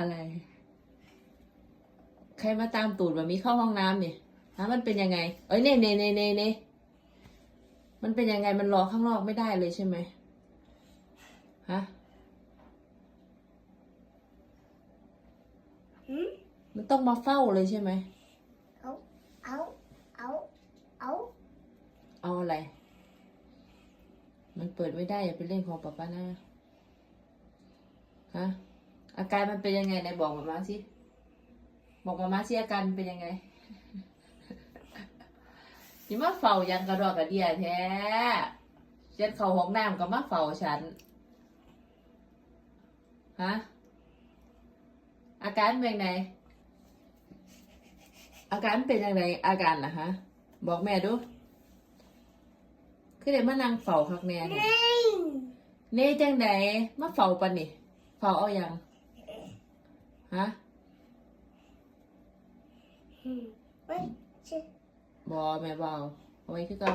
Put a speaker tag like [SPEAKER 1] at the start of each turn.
[SPEAKER 1] อะไร ใครมาตามตูดแบบนี้เข้าห้องน้ำเนี่ยฮะมันเป็นยังไง เอ้ยเน่เน่เน่เน่เน่มันเป็นยังไงมันรอข้างนอกไม่ได้เลยใช่ไหมฮะ
[SPEAKER 2] หืม
[SPEAKER 1] มันต้องมาเฝ้าเลยใช่ไหม
[SPEAKER 2] เอา เอา เอา เอา
[SPEAKER 1] เอาอะไร มันเปิดไม่ได้อย่าไปเล่นของป๊าป้านะฮะ อาการมันเป็นยังไงไหนบอกมามาสิบอกมามาสิอาการมันเป็นยังไงนี่มาเฝ้ายังกระดอกกระเดียแท้เช็ดเข่าห้องน้ำก็มาเฝ้าฉันฮะอาการเป็นยังไงอาการเป็นยังไงอาการนะฮะบอกแม่ดูคือเดี๋ยวมานั่งเฝ้าคักแน่เนี่ยเน่จังไดมาเฝ้าปะนี่เฝ้าเอายัง ฮะ
[SPEAKER 2] หืมไม่ใช่
[SPEAKER 1] บอแม่เบาเอาไว้คือเก่า